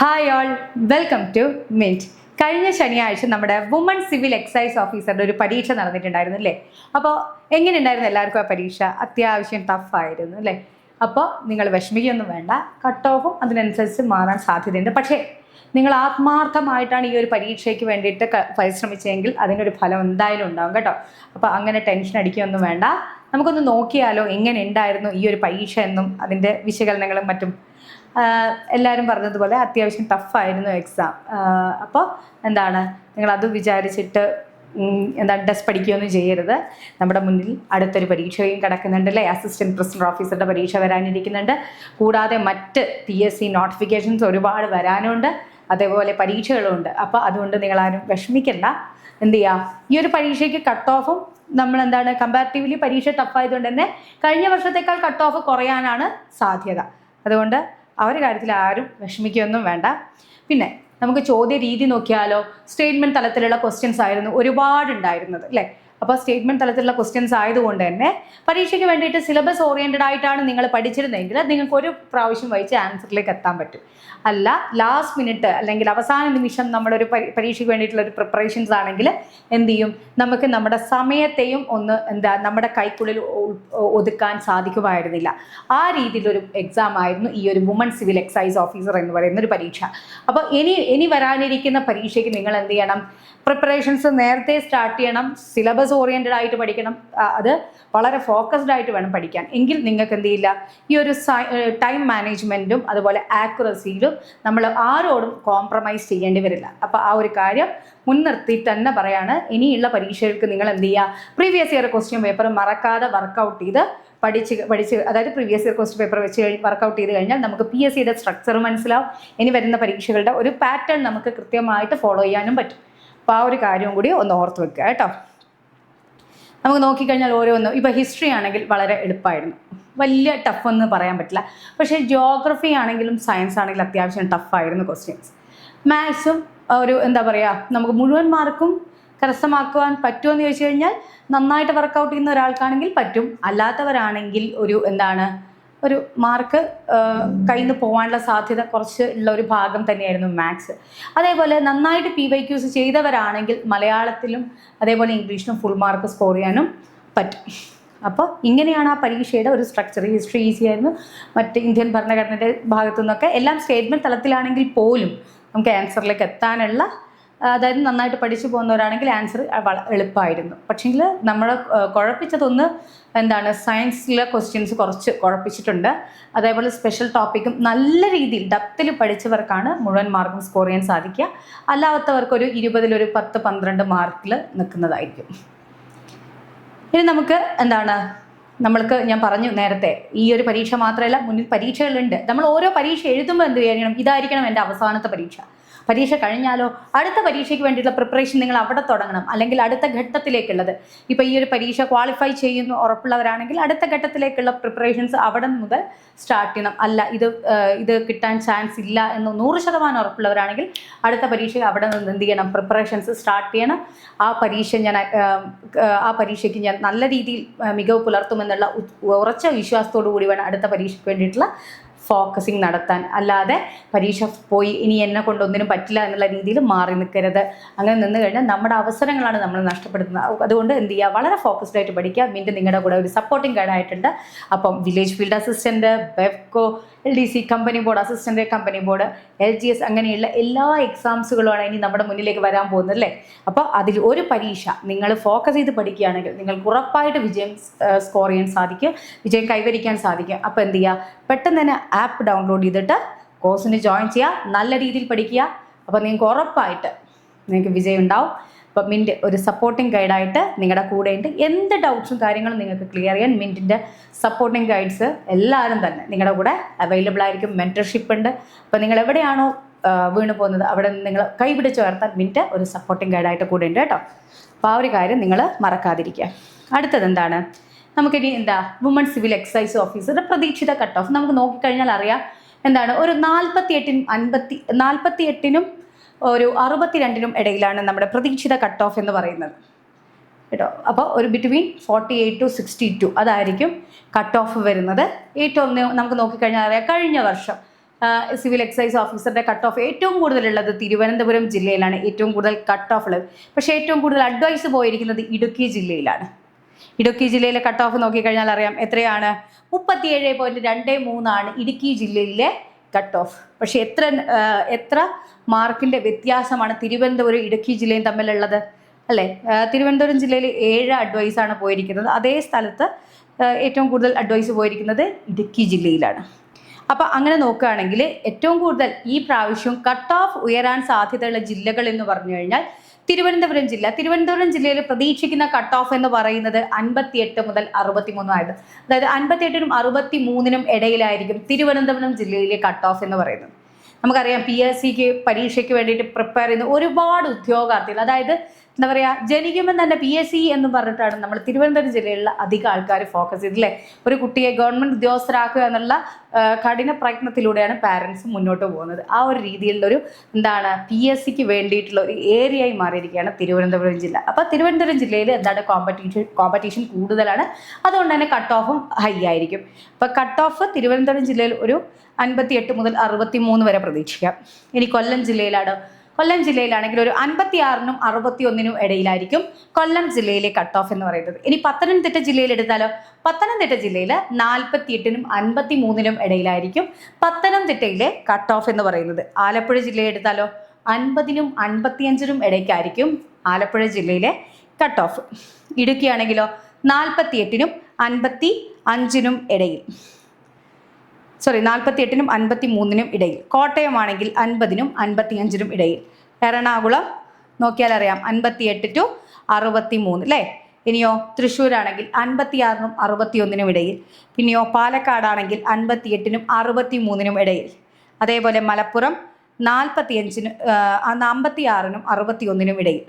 Hi all welcome to Mint കഴിഞ്ഞ ശനിയാഴ്ച നമ്മുടെ വുമൺ സിവിൽ എക്സൈസ് ഓഫീസറുടെ ഒരു പരീക്ഷ നടന്നിട്ടുണ്ടായിരുന്നു അല്ലേ? അപ്പോൾ എങ്ങനെ ഉണ്ടായിരുന്നു എല്ലാവർക്കും ആ പരീക്ഷ? അത്യാവശ്യം ടഫായിരുന്നു അല്ലേ? അപ്പോൾ നിങ്ങൾ വിഷമിക്കൊന്നും വേണ്ട. കട്ട് ഓഫും അതിനനുസരിച്ച് മാറാൻ സാധ്യതയുണ്ട്. പക്ഷേ നിങ്ങൾ ആത്മാർത്ഥമായിട്ടാണ് ഈ ഒരു പരീക്ഷയ്ക്ക് വേണ്ടിയിട്ട് പരിശ്രമിച്ചെങ്കിൽ അതിനൊരു ഫലം എന്തായാലും ഉണ്ടാവും കേട്ടോ. അപ്പോൾ അങ്ങനെ ടെൻഷൻ അടിക്കുകയൊന്നും വേണ്ട. നമുക്കൊന്ന് നോക്കിയാലോ എങ്ങനെ ഉണ്ടായിരുന്നു ഈ ഒരു പരീക്ഷ എന്നും അതിന്റെ വിശകലനങ്ങളും മറ്റും. എല്ലാവരും പറഞ്ഞതുപോലെ അത്യാവശ്യം ടഫായിരുന്നു എക്സാം അപ്പോൾ എന്താണ്? നിങ്ങൾ അത് വിചാരിച്ചിട്ട് എന്താ ടെസ്റ്റ് പഠിക്കുകയൊന്നും ചെയ്യരുത്. നമ്മുടെ മുന്നിൽ അടുത്തൊരു പരീക്ഷയും കിടക്കുന്നുണ്ട് അല്ലേ അസിസ്റ്റന്റ് പ്രസിഡന്റ് ഓഫീസറുടെ പരീക്ഷ വരാനിരിക്കുന്നുണ്ട്. കൂടാതെ മറ്റ് പി എസ് സി നോട്ടിഫിക്കേഷൻസ് ഒരുപാട് വരാനുണ്ട്. അതേപോലെ പരീക്ഷകളുമുണ്ട് അപ്പോൾ അതുകൊണ്ട് നിങ്ങളാരും വിഷമിക്കണ്ട. എന്ത് ചെയ്യാം? ഈ ഒരു പരീക്ഷയ്ക്ക് കട്ട് ഓഫും നമ്മൾ എന്താണ് കമ്പാരിറ്റീവ്ലി പരീക്ഷ ടഫായതുകൊണ്ട് തന്നെ കഴിഞ്ഞ വർഷത്തേക്കാൾ കട്ട് ഓഫ് കുറയാനാണ് സാധ്യത. അതുകൊണ്ട് ആ ഒരു കാര്യത്തിൽ ആരും വിഷമിക്കുകയൊന്നും വേണ്ട. പിന്നെ നമുക്ക് ചോദ്യ രീതി നോക്കിയാലോ സ്റ്റേറ്റ്മെന്റ് തലത്തിലുള്ള ക്വസ്റ്റ്യൻസ് ആയിരുന്നു ഒരുപാട് ഉണ്ടായിരുന്നത് അല്ലേ? അപ്പോൾ സ്റ്റേറ്റ്മെന്റ് തലത്തിലുള്ള ക്വസ്റ്റ്യൻസ് ആയതുകൊണ്ട് തന്നെ പരീക്ഷയ്ക്ക് വേണ്ടിയിട്ട് സിലബസ് ഓറിയന്റഡ് ആയിട്ടാണ് നിങ്ങൾ പഠിച്ചിരുന്നെങ്കിൽ നിങ്ങൾക്ക് ഒരു പ്രാവശ്യം വായിച്ച് ആൻസറിലേക്ക് എത്താൻ പറ്റും. അല്ല ലാസ്റ്റ് മിനിറ്റ് അല്ലെങ്കിൽ അവസാന നിമിഷം നമ്മളൊരു പരീക്ഷയ്ക്ക് വേണ്ടിയിട്ടുള്ള ഒരു പ്രിപ്പറേഷൻസ് ആണെങ്കിൽ എന്ത് ചെയ്യും? നമുക്ക് നമ്മുടെ സമയത്തെയും ഒന്ന് എന്താ നമ്മുടെ കൈക്കുള്ളിൽ ഒതുക്കാൻ സാധിക്കുമായിരുന്നില്ല. ആ രീതിയിലൊരു എക്സാം ആയിരുന്നു ഈ ഒരു വുമൺ സിവിൽ എക്സൈസ് ഓഫീസർ എന്ന് പറയുന്ന ഒരു പരീക്ഷ. അപ്പോൾ ഇനി ഇനി വരാനിരിക്കുന്ന പരീക്ഷയ്ക്ക് നിങ്ങൾ എന്ത് ചെയ്യണം? പ്രിപ്പറേഷൻസ് നേരത്തെ സ്റ്റാർട്ട് ചെയ്യണം. സിലബസ് ഓറിയന്റഡ് ആയിട്ട് പഠിക്കണം. അത് വളരെ ഫോക്കസ്ഡ് ആയിട്ട് വേണം പഠിക്കാൻ. എങ്കിൽ നിങ്ങൾക്ക് എന്ത് ചെയ്യില്ല? ഈ ഒരു ടൈം മാനേജ്മെന്റും അതുപോലെ ആക്യുറസിയിലും നമ്മൾ ആരോടും കോംപ്രമൈസ് ചെയ്യേണ്ടി വരില്ല. അപ്പോൾ ആ ഒരു കാര്യം മുൻനിർത്തി തന്നെ പറയാണ്. ഇനിയുള്ള പരീക്ഷകൾക്ക് നിങ്ങൾ എന്ത് ചെയ്യുക പ്രീവിയസ് ഇയർ ക്വസ്റ്റ്യൻ പേപ്പർ മറക്കാതെ വർക്കൗട്ട് ചെയ്ത് പഠിച്ച് പഠിച്ച് അതായത് പ്രീവിയസ് ഇയർ ക്വസ്റ്റ്യൻ പേപ്പർ വെച്ച് വർക്കൗട്ട് ചെയ്ത് കഴിഞ്ഞാൽ നമുക്ക് പി എസ് സിയുടെ സ്ട്രക്ചർ മനസ്സിലാവും. ഇനി വരുന്ന പരീക്ഷകളുടെ ഒരു പാറ്റേൺ നമുക്ക് കൃത്യമായിട്ട് ഫോളോ ചെയ്യാനും പറ്റും. അപ്പോൾ ആ ഒരു കാര്യവും കൂടി ഒന്ന് ഓർത്ത് വെക്കുക കേട്ടോ. നമുക്ക് നോക്കിക്കഴിഞ്ഞാൽ ഓരോന്നും. ഇപ്പോൾ ഹിസ്റ്ററി ആണെങ്കിൽ വളരെ എളുപ്പമായിരുന്നു വലിയ ടഫ് എന്ന് പറയാൻ പറ്റില്ല. പക്ഷേ ജോഗ്രഫി ആണെങ്കിലും സയൻസ് ആണെങ്കിലും അത്യാവശ്യം ടഫായിരുന്നു ക്വസ്റ്റ്യൻസ് മാത്സും ഒരു എന്താ പറയുക നമുക്ക് മുഴുവൻ മാർക്കും കരസ്ഥമാക്കുവാൻ പറ്റുമെന്ന് ചോദിച്ചു കഴിഞ്ഞാൽ നന്നായിട്ട് വർക്കൗട്ട് ചെയ്യുന്ന ഒരാൾക്കാണെങ്കിൽ പറ്റും. അല്ലാത്തവരാണെങ്കിൽ ഒരു എന്താണ് ഒരു മാർക്ക് കയ്യിൽ നിന്ന് പോകാനുള്ള സാധ്യത കുറച്ച് ഉള്ള ഒരു ഭാഗം തന്നെയായിരുന്നു മാത്സ് അതേപോലെ നന്നായിട്ട് പി വൈ ക്യൂസ് ചെയ്തവരാണെങ്കിൽ മലയാളത്തിലും അതേപോലെ ഇംഗ്ലീഷിലും ഫുൾ മാർക്ക് സ്കോർ ചെയ്യാനും പറ്റും. അപ്പോൾ ഇങ്ങനെയാണ് ആ പരീക്ഷയുടെ ഒരു സ്ട്രക്ചർ ഹിസ്റ്ററി ഈസി ആയിരുന്നു. മറ്റ് ഇന്ത്യൻ ഭരണഘടനയുടെ ഭാഗത്തു നിന്നൊക്കെ എല്ലാം സ്റ്റേറ്റ്മെന്റ് തലത്തിലാണെങ്കിൽ പോലും നമുക്ക് ആൻസറിലേക്ക് എത്താനുള്ള അതായത് നന്നായിട്ട് പഠിച്ചു പോകുന്നവരാണെങ്കിൽ ആൻസർ എളുപ്പമായിരുന്നു പക്ഷേങ്കിൽ നമ്മൾ കുഴപ്പിച്ചതൊന്ന് എന്താണ് സയൻസിലെ ക്വസ്റ്റ്യൻസ് കുറച്ച് കുഴപ്പിച്ചിട്ടുണ്ട്. അതേപോലെ സ്പെഷ്യൽ ടോപ്പിക്കും നല്ല രീതിയിൽ ഡപ്തിൽ പഠിച്ചവർക്കാണ് മുഴുവൻ മാർക്കും സ്കോർ ചെയ്യാൻ സാധിക്കുക. അല്ലാത്തവർക്ക് ഒരു ഇരുപതിലൊരു പത്ത് പന്ത്രണ്ട് മാർക്കിൽ നിൽക്കുന്നതായിരിക്കും. ഇനി നമുക്ക് എന്താണ് നമ്മൾക്ക് ഞാൻ പറഞ്ഞു നേരത്തെ ഈ ഒരു പരീക്ഷ മാത്രമല്ല മുന്നിൽ പരീക്ഷകളുണ്ട്. നമ്മൾ ഓരോ പരീക്ഷ എഴുതുമ്പോൾ എന്ത് ചെയ്യണം ഇതായിരിക്കണം എന്റെ അവസാനത്തെ പരീക്ഷ. പരീക്ഷ കഴിഞ്ഞാലോ? അടുത്ത പരീക്ഷയ്ക്ക് വേണ്ടിയിട്ടുള്ള പ്രിപ്പറേഷൻ നിങ്ങൾ അവിടെ തുടങ്ങണം. അല്ലെങ്കിൽ അടുത്ത ഘട്ടത്തിലേക്കുള്ളത്. ഇപ്പോൾ ഈ ഒരു പരീക്ഷ ക്വാളിഫൈ ചെയ്യുന്നു ഉറപ്പുള്ളവരാണെങ്കിൽ അടുത്ത ഘട്ടത്തിലേക്കുള്ള പ്രിപ്പറേഷൻസ് അവിടെ മുതൽ സ്റ്റാർട്ട് ചെയ്യണം. അല്ല ഇത് ഇത് കിട്ടാൻ ചാൻസ് ഇല്ല എന്ന് നൂറ് ശതമാനം ഉറപ്പുള്ളവരാണെങ്കിൽ അടുത്ത പരീക്ഷ അവിടെ നിന്ന് എന്ത് ചെയ്യണം? പ്രിപ്പറേഷൻസ് സ്റ്റാർട്ട് ചെയ്യണം. ആ പരീക്ഷ ഞാൻ ആ, പരീക്ഷയ്ക്ക് ഞാൻ നല്ല രീതിയിൽ മികവ് പുലർത്തുമെന്നുള്ള ഉറച്ച വിശ്വാസത്തോടു കൂടി വേണം അടുത്ത പരീക്ഷയ്ക്ക് വേണ്ടിയിട്ടുള്ള ഫോക്കസിങ് നടത്താൻ. അല്ലാതെ പരീക്ഷ പോയി ഇനി എന്നെ കൊണ്ടൊന്നിനും പറ്റില്ല എന്നുള്ള രീതിയിൽ മാറി നിൽക്കരുത്. അങ്ങനെ നിന്ന് കഴിഞ്ഞാൽ നമ്മുടെ അവസരങ്ങളാണ് നമ്മൾ നഷ്ടപ്പെടുന്നത് അതുകൊണ്ട് എന്ത് ചെയ്യുക? വളരെ ഫോക്കസ്ഡ് ആയിട്ട് പഠിക്കുക. മിന്റ് നിങ്ങളുടെ കൂടെ ഒരു സപ്പോർട്ടിംഗ് ഗൈഡ് ആയിട്ടുണ്ട്. അപ്പം village field assistant Bevco L D C company board assistant company board L G S അങ്ങനെയുള്ള എല്ലാ എക്സാംസുകളുമാണ് ഇനി നമ്മുടെ മുന്നിലേക്ക് വരാൻ പോകുന്നത് അല്ലേ? അപ്പോൾ അതിൽ ഒരു പരീക്ഷ നിങ്ങൾ ഫോക്കസ് ചെയ്ത് പഠിക്കുകയാണെങ്കിൽ നിങ്ങൾക്ക് ഉറപ്പായിട്ട് വിജയം സ്കോർ ചെയ്യാൻ സാധിക്കും. വിജയം കൈവരിക്കാൻ സാധിക്കും. അപ്പോൾ എന്ത് ചെയ്യുക? പെട്ടെന്ന് തന്നെ ആപ്പ് ഡൗൺലോഡ് ചെയ്തിട്ട് കോഴ്സിന് ജോയിൻ ചെയ്യുക നല്ല രീതിയിൽ പഠിക്കുക. അപ്പോൾ നിങ്ങൾക്ക് ഉറപ്പായിട്ട് നിങ്ങൾക്ക് വിജയം ഉണ്ടാവും. അപ്പം മിന്റ് ഒരു സപ്പോർട്ടിംഗ് ഗൈഡായിട്ട് നിങ്ങളുടെ കൂടെ ഉണ്ട്. എന്ത് ഡൗട്ട്സും കാര്യങ്ങളും നിങ്ങൾക്ക് ക്ലിയർ ചെയ്യാൻ മിന്റിന്റെ സപ്പോർട്ടിംഗ് ഗൈഡ്സ് എല്ലാവരും തന്നെ നിങ്ങളുടെ കൂടെ അവൈലബിൾ ആയിരിക്കും. മെന്റർഷിപ്പ് ഉണ്ട്. അപ്പോൾ നിങ്ങൾ എവിടെയാണോ വീണു പോകുന്നത് അവിടെ നിങ്ങൾ കൈപിടിച്ച് ഉയർത്താൻ മിന്റ് ഒരു സപ്പോർട്ടിംഗ് ഗൈഡായിട്ട് കൂടെ ഉണ്ട് കേട്ടോ. അപ്പോൾ ആ ഒരു കാര്യം നിങ്ങൾ മറക്കാതിരിക്കുക. അടുത്തത് എന്താണ്? നമുക്കിനി എന്താ വുമൺ സിവിൽ എക്സൈസ് ഓഫീസറുടെ പ്രതീക്ഷിത കട്ട് ഓഫ് നമുക്ക് നോക്കിക്കഴിഞ്ഞാൽ അറിയാം എന്താണ് ഒരു നാൽപ്പത്തി എട്ടിനും അൻപത്തി നാൽപ്പത്തി എട്ടിനും ഒരു അറുപത്തിരണ്ടിനും ഇടയിലാണ് നമ്മുടെ പ്രതീക്ഷിത കട്ട് ഓഫ് എന്ന് പറയുന്നത്. കേട്ടോ? അപ്പോൾ ഒരു between forty eight to sixty two അതായിരിക്കും കട്ട് ഓഫ് വരുന്നത്. ഏറ്റവും നമുക്ക് നോക്കിക്കഴിഞ്ഞാൽ അറിയാം കഴിഞ്ഞ വർഷം സിവിൽ എക്സൈസ് ഓഫീസറുടെ കട്ട് ഓഫ് ഏറ്റവും കൂടുതലുള്ളത് തിരുവനന്തപുരം ജില്ലയിലാണ് ഏറ്റവും കൂടുതൽ കട്ട് ഓഫ് ഉള്ളത്. പക്ഷേ ഏറ്റവും കൂടുതൽ അഡ്വൈസ് പോയിരിക്കുന്നത് ഇടുക്കി ജില്ലയിലാണ്. ഇടുക്കി ജില്ലയിലെ കട്ട് ഓഫ് നോക്കിക്കഴിഞ്ഞാൽ അറിയാം എത്രയാണ്? മുപ്പത്തിയേഴ് പോയിന്റ് രണ്ട് മൂന്നാണ് ഇടുക്കി ജില്ലയിലെ കട്ട് ഓഫ് പക്ഷെ എത്ര എത്ര മാർക്കിന്റെ വ്യത്യാസമാണ് തിരുവനന്തപുരം ഇടുക്കി ജില്ലയും തമ്മിലുള്ളത്? അല്ലേ? തിരുവനന്തപുരം ജില്ലയിൽ ഏഴ് ആണ് പോയിരിക്കുന്നത്. അതേ സ്ഥലത്ത് ഏറ്റവും കൂടുതൽ അഡ്വൈസ് പോയിരിക്കുന്നത് ഇടുക്കി ജില്ലയിലാണ്. അപ്പോൾ അങ്ങനെ നോക്കുകയാണെങ്കിൽ ഏറ്റവും കൂടുതൽ ഈ പ്രാവശ്യം കട്ട് ഓഫ് ഉയരാൻ സാധ്യതയുള്ള ജില്ലകൾ എന്ന് പറഞ്ഞു കഴിഞ്ഞാൽ തിരുവനന്തപുരം ജില്ല. തിരുവനന്തപുരം ജില്ലയിൽ പ്രതീക്ഷിക്കുന്ന കട്ട് ഓഫ് എന്ന് പറയുന്നത് അൻപത്തിയെട്ട് മുതൽ അറുപത്തിമൂന്നായത് അതായത് അൻപത്തിയെട്ടിനും അറുപത്തി മൂന്നിനും ഇടയിലായിരിക്കും തിരുവനന്തപുരം ജില്ലയിലെ കട്ട് ഓഫ് എന്ന് പറയുന്നത്. നമുക്കറിയാം പി എസ് സിക്ക് പരീക്ഷയ്ക്ക് വേണ്ടിയിട്ട് പ്രിപ്പയർ ചെയ്യുന്ന ഒരുപാട് ഉദ്യോഗാർത്ഥികൾ അതായത് എന്താ പറയുക ജനിക്കുമ്പോൾ തന്നെ പി എസ് സി എന്ന് പറഞ്ഞിട്ടാണ് നമ്മൾ തിരുവനന്തപുരം ജില്ലയിലുള്ള അധികം ആൾക്കാർ ഫോക്കസ് ചെയ്തത് അല്ലേ ഒരു കുട്ടിയെ ഗവൺമെന്റ് ഉദ്യോഗസ്ഥരാക്കുക എന്നുള്ള കഠിന പ്രയത്നത്തിലൂടെയാണ് പാരൻസ് മുന്നോട്ട് പോകുന്നത്. ആ ഒരു രീതിയിലുള്ളൊരു എന്താണ് പി എസ് സിക്ക് വേണ്ടിയിട്ടുള്ള ഒരു ഏരിയയായി മാറിയിരിക്കുകയാണ് തിരുവനന്തപുരം ജില്ല. അപ്പോൾ തിരുവനന്തപുരം ജില്ലയിൽ എന്താണ് കോമ്പറ്റീഷൻ കോമ്പറ്റീഷൻ കൂടുതലാണ്. അതുകൊണ്ട് തന്നെ കട്ട് ഓഫും ഹൈ ആയിരിക്കും. അപ്പോൾ കട്ട് ഓഫ് തിരുവനന്തപുരം ജില്ലയിൽ ഒരു അൻപത്തി എട്ട് മുതൽ അറുപത്തി മൂന്ന് വരെ പ്രതീക്ഷിക്കാം. ഇനി കൊല്ലം ജില്ലയിലാണ്? കൊല്ലം ജില്ലയിലാണെങ്കിൽ ഒരു അൻപത്തി ആറിനും അറുപത്തി ഒന്നിനും ഇടയിലായിരിക്കും കൊല്ലം ജില്ലയിലെ കട്ട് ഓഫ് എന്ന് പറയുന്നത്. ഇനി പത്തനംതിട്ട ജില്ലയിൽ എടുത്താലോ? പത്തനംതിട്ട ജില്ലയിൽ നാൽപ്പത്തി എട്ടിനും അൻപത്തി മൂന്നിനും ഇടയിലായിരിക്കും പത്തനംതിട്ടയിലെ കട്ട് ഓഫ് എന്ന് പറയുന്നത്. ആലപ്പുഴ ജില്ലയിൽ എടുത്താലോ? അൻപതിനും അൻപത്തിയഞ്ചിനും ഇടയ്ക്കായിരിക്കും ആലപ്പുഴ ജില്ലയിലെ കട്ട് ഓഫ് ഇടുക്കിയാണെങ്കിലോ? നാൽപ്പത്തി എട്ടിനും അൻപത്തി അഞ്ചിനും ഇടയിൽ. സോറി നാൽപ്പത്തി എട്ടിനും അൻപത്തി മൂന്നിനും ഇടയിൽ. കോട്ടയമാണെങ്കിൽ അൻപതിനും അൻപത്തി അഞ്ചിനും ഇടയിൽ. എറണാകുളം നോക്കിയാൽ അറിയാം അൻപത്തി എട്ട് ടു അറുപത്തി മൂന്ന് അല്ലേ ഇനിയോ തൃശ്ശൂരാണെങ്കിൽ അൻപത്തി ആറിനും അറുപത്തി ഒന്നിനും ഇടയിൽ. പിന്നെയോ പാലക്കാടാണെങ്കിൽ അൻപത്തി എട്ടിനും അറുപത്തി മൂന്നിനും ഇടയിൽ. അതേപോലെ മലപ്പുറം നാൽപ്പത്തി അഞ്ചിന് അമ്പത്തി ആറിനും അറുപത്തി ഒന്നിനും ഇടയിൽ.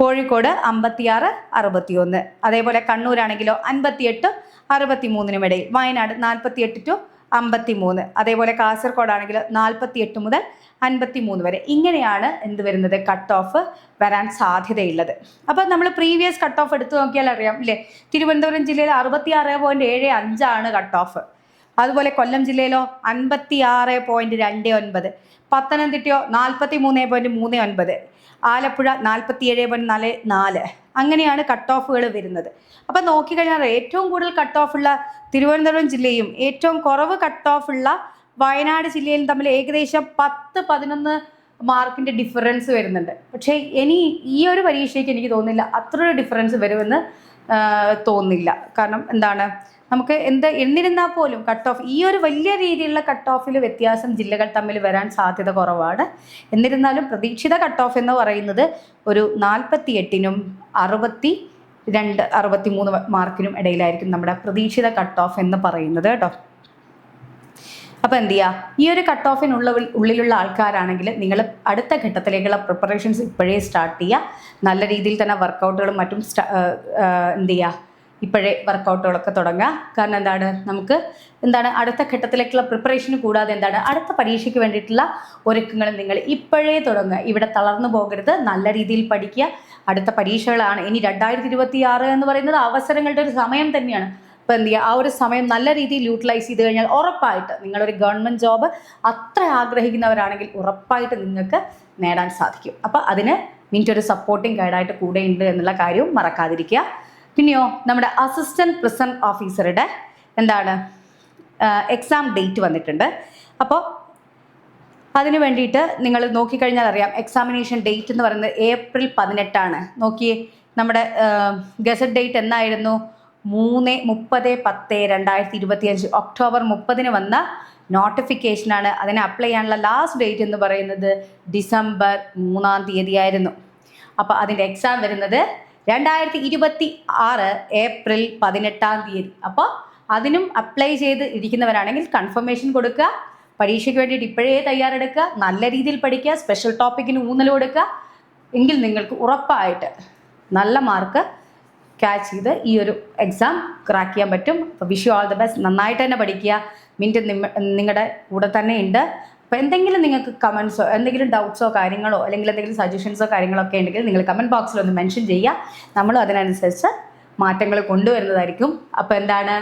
കോഴിക്കോട് അമ്പത്തിയാറ് അറുപത്തിയൊന്ന്. അതേപോലെ കണ്ണൂരാണെങ്കിലോ അൻപത്തിയെട്ട് അറുപത്തി മൂന്നിനും ഇടയിൽ. വയനാട് നാൽപ്പത്തിയെട്ട് ടു അമ്പത്തി മൂന്ന് അതേപോലെ കാസർഗോഡാണെങ്കിൽ നാൽപ്പത്തി എട്ട് മുതൽ അൻപത്തി മൂന്ന് വരെ. ഇങ്ങനെയാണ് എന്ത് വരുന്നത്? കട്ട് ഓഫ് വരാൻ സാധ്യതയുള്ളത്. അപ്പോൾ നമ്മൾ പ്രീവിയസ് കട്ട് ഓഫ് എടുത്തു നോക്കിയാൽ അറിയാം ഇല്ലേ? തിരുവനന്തപുരം ജില്ലയിൽ അറുപത്തി ആറ് പോയിന്റ് ഏഴ് അഞ്ചാണ് കട്ട് ഓഫ് അതുപോലെ കൊല്ലം ജില്ലയിലോ അൻപത്തി ആറ് പോയിന്റ് രണ്ട് ഒൻപത്. പത്തനംതിട്ടയോ നാൽപ്പത്തി മൂന്ന് പോയിന്റ് മൂന്ന് ഒൻപത്. ആലപ്പുഴ നാൽപ്പത്തി ഏഴ് പോയിന്റ് നാല് നാല്. അങ്ങനെയാണ് കട്ട് ഓഫുകൾ വരുന്നത്. അപ്പം നോക്കിക്കഴിഞ്ഞാൽ ഏറ്റവും കൂടുതൽ കട്ട് ഓഫ് ഉള്ള തിരുവനന്തപുരം ജില്ലയും ഏറ്റവും കുറവ് കട്ട് ഓഫ് ഉള്ള വയനാട് ജില്ലയിലും തമ്മിൽ ഏകദേശം പത്ത് പതിനൊന്ന് മാർക്കിന്റെ ഡിഫറൻസ് വരുന്നുണ്ട്. പക്ഷേ ഇനി ഈ ഒരു പരീക്ഷയ്ക്ക് എനിക്ക് തോന്നുന്നില്ല അത്ര ഒരു ഡിഫറൻസ് വരുമെന്ന് തോന്നില്ല കാരണം എന്താണ്? നമുക്ക് എന്ത് എന്നിരുന്നാൽ പോലും കട്ട് ഓഫ് ഈ ഒരു വലിയ രീതിയിലുള്ള കട്ട് ഓഫിൽ വ്യത്യാസം ജില്ലകൾ തമ്മിൽ വരാൻ സാധ്യത കുറവാണ്. എന്നിരുന്നാലും പ്രതീക്ഷിത കട്ട് ഓഫ് എന്ന് പറയുന്നത് ഒരു നാൽപ്പത്തി എട്ടിനും അറുപത്തി രണ്ട് അറുപത്തി മൂന്ന് മാർക്കിനും ഇടയിലായിരിക്കും നമ്മുടെ പ്രതീക്ഷിത കട്ട് ഓഫ് എന്ന് പറയുന്നത് കേട്ടോ. അപ്പോൾ എന്ത് ചെയ്യുക ഈ ഒരു കട്ട് ഓഫിനുള്ള ഉള്ളിലുള്ള ആൾക്കാരാണെങ്കിൽ നിങ്ങൾ അടുത്ത ഘട്ടത്തിലേക്കുള്ള പ്രിപ്പറേഷൻസ് ഇപ്പോഴേ സ്റ്റാർട്ട് ചെയ്യുക. നല്ല രീതിയിൽ തന്നെ വർക്കൗട്ടുകളും മറ്റും എന്ത് ചെയ്യുക ഇപ്പോഴേ വർക്കൗട്ടുകളൊക്കെ തുടങ്ങുക കാരണം എന്താണ്? നമുക്ക് എന്താണ്? അടുത്ത ഘട്ടത്തിലേക്കുള്ള പ്രിപ്പറേഷന് കൂടാതെ എന്താണ്? അടുത്ത പരീക്ഷയ്ക്ക് വേണ്ടിയിട്ടുള്ള ഒരുക്കങ്ങൾ നിങ്ങൾ ഇപ്പോഴേ തുടങ്ങുക. ഇവിടെ തളർന്നു പോകരുത്. നല്ല രീതിയിൽ പഠിക്കുക. അടുത്ത പരീക്ഷകളാണ്. ഇനി രണ്ടായിരത്തി ഇരുപത്തി ആറ് എന്ന് പറയുന്നത് അവസരങ്ങളുടെ ഒരു സമയം തന്നെയാണ്. അപ്പോൾ എന്ത് ചെയ്യുക? ആ ഒരു സമയം നല്ല രീതിയിൽ യൂട്ടിലൈസ് ചെയ്ത് കഴിഞ്ഞാൽ ഉറപ്പായിട്ട് നിങ്ങളൊരു ഗവൺമെന്റ് ജോബ് അത്ര ആഗ്രഹിക്കുന്നവരാണെങ്കിൽ ഉറപ്പായിട്ട് നിങ്ങൾക്ക് നേടാൻ സാധിക്കും. അപ്പോൾ അതിന് മിനിറ്റ് ഒരു സപ്പോർട്ടിങ് ഗൈഡായിട്ട് കൂടെ ഉണ്ട് എന്നുള്ള കാര്യവും മറക്കാതിരിക്കുക. പിന്നെയോ നമ്മുടെ അസിസ്റ്റന്റ് പ്രിസന്റ് ഓഫീസറുടെ എന്താണ് എക്സാം ഡേറ്റ് വന്നിട്ടുണ്ട്. അപ്പോൾ അതിന് വേണ്ടിയിട്ട് നിങ്ങൾ നോക്കിക്കഴിഞ്ഞാൽ അറിയാം എക്സാമിനേഷൻ ഡേറ്റ് എന്ന് പറയുന്നത് ഏപ്രിൽ പതിനെട്ടാണ്. നോക്കിയേ നമ്മുടെ ഗസറ്റ് ഡേറ്റ് എന്നായിരുന്നു മൂന്ന് മുപ്പത് പത്ത് രണ്ടായിരത്തി ഇരുപത്തി അഞ്ച് ഒക്ടോബർ മുപ്പതിന് വന്ന നോട്ടിഫിക്കേഷനാണ് അതിനെ അപ്ലൈ ചെയ്യാനുള്ള ലാസ്റ്റ് ഡേറ്റ് എന്ന് പറയുന്നത് ഡിസംബർ മൂന്നാം തീയതിയായിരുന്നു. അപ്പോൾ അതിന്റെ എക്സാം വരുന്നത് രണ്ടായിരത്തി ഇരുപത്തി ആറ് ഏപ്രിൽ പതിനെട്ടാം തീയതി. അപ്പോൾ അതിനും അപ്ലൈ ചെയ്ത് ഇരിക്കുന്നവരാണെങ്കിൽ കൺഫർമേഷൻ കൊടുക്കുക. പരീക്ഷയ്ക്ക് വേണ്ടിയിട്ട് ഇപ്പോഴേ തയ്യാറെടുക്കുക. നല്ല രീതിയിൽ പഠിക്കുക. സ്പെഷ്യൽ ടോപ്പിക്കിന് ഊന്നൽ കൊടുക്കുക. എങ്കിൽ നിങ്ങൾക്ക് ഉറപ്പായിട്ട് നല്ല മാർക്ക് ക്യാച്ച് ചെയ്ത് ഈ ഒരു എക്സാം ക്രാക്ക് ചെയ്യാൻ പറ്റും. അപ്പോൾ wish you all the best. നന്നായിട്ട് തന്നെ പഠിക്കുക. മിന്റ് നിങ്ങളുടെ കൂടെ തന്നെ ഉണ്ട്. അപ്പോൾ എന്തെങ്കിലും നിങ്ങൾക്ക് കമൻസോ എന്തെങ്കിലും ഡൗട്ട്സോ കാര്യങ്ങളോ അല്ലെങ്കിൽ എന്തെങ്കിലും സജഷൻസോ കാര്യങ്ങളോ ഒക്കെ ഉണ്ടെങ്കിൽ നിങ്ങൾ കമന്റ് ബോക്സിൽ ഒന്ന് മെൻഷൻ ചെയ്യുക. നമ്മൾ അതിനനുസരിച്ച് മാറ്റങ്ങൾ കൊണ്ടുവരുന്നതായിരിക്കും. അപ്പോൾ എന്താണ്?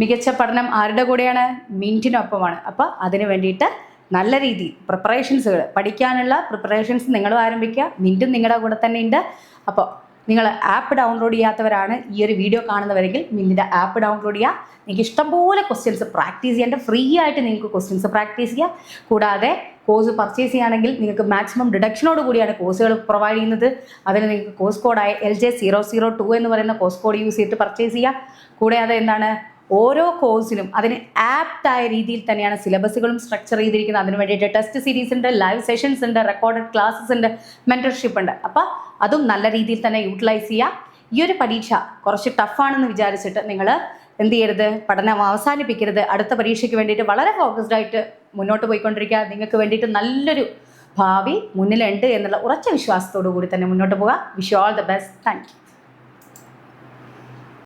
മികച്ച പഠനം ആരുടെ കൂടെയാണ്? മിന്റിനൊപ്പമാണ്. അപ്പോൾ അതിന് വേണ്ടിയിട്ട് നല്ല രീതിയിൽ പ്രിപ്പറേഷൻസുകൾ പഠിക്കാനുള്ള പ്രിപ്പറേഷൻസ് നിങ്ങളും ആരംഭിക്കുക. മിന്റും നിങ്ങളുടെ കൂടെ തന്നെ ഉണ്ട്. അപ്പോൾ നിങ്ങൾ ആപ്പ് ഡൗൺലോഡ് ചെയ്യാത്തവരാണ് ഈ ഒരു വീഡിയോ കാണുന്നവരെങ്കിൽ മിന്നിന്റെ ആപ്പ് ഡൗൺലോഡ് ചെയ്യുക നിങ്ങൾക്ക് ഇഷ്ടംപോലെ ക്വസ്റ്റ്യൻസ് പ്രാക്ടീസ് ചെയ്യേണ്ട ഫ്രീ ആയിട്ട് നിങ്ങൾക്ക് ക്വസ്റ്റ്യൻസ് പ്രാക്ടീസ് ചെയ്യുക കൂടാതെ കോഴ്സ് പർച്ചേസ് ചെയ്യുകയാണെങ്കിൽ നിങ്ങൾക്ക് മാക്സിമം ഡിഡക്ഷനോട് കൂടിയാണ് കോഴ്സുകൾ പ്രൊവൈഡ് ചെയ്യുന്നത്. അതിന് നിങ്ങൾക്ക് course കോഡായ L J zero zero two എന്ന് പറയുന്ന കോഴ്സ് കോഡ് യൂസ് ചെയ്തിട്ട് പർച്ചേസ് ചെയ്യുക കൂടാതെ എന്താണ്? ഓരോ കോഴ്സിനും അതിന് ആപ്റ്റായ രീതിയിൽ തന്നെയാണ് സിലബസുകളും സ്ട്രക്ചർ ചെയ്തിരിക്കുന്നത്. അതിന് വേണ്ടിയിട്ട് ടെസ്റ്റ് സീരീസ് ഉണ്ട് ലൈവ് സെഷൻസ് ഉണ്ട് റെക്കോർഡഡ് ക്ലാസ്സസ് ഉണ്ട് മെന്റർഷിപ്പ് ഉണ്ട്. അപ്പോൾ അതും നല്ല രീതിയിൽ തന്നെ യൂട്ടിലൈസ് ചെയ്യുക ഈ ഒരു പരീക്ഷ കുറച്ച് ടഫാണെന്ന് വിചാരിച്ചിട്ട് നിങ്ങൾ എന്ത് ചെയ്യരുത്? പഠനം അവസാനിപ്പിക്കരുത്. അടുത്ത പരീക്ഷയ്ക്ക് വേണ്ടിയിട്ട് വളരെ ഫോക്കസ്ഡ് ആയിട്ട് മുന്നോട്ട് പോയിക്കൊണ്ടിരിക്കുക. നിങ്ങൾക്ക് വേണ്ടിയിട്ട് നല്ലൊരു ഭാവി മുന്നിലുണ്ട് എന്നുള്ള ഉറച്ച വിശ്വാസത്തോടു കൂടി തന്നെ മുന്നോട്ട് പോവുക wish all the best thank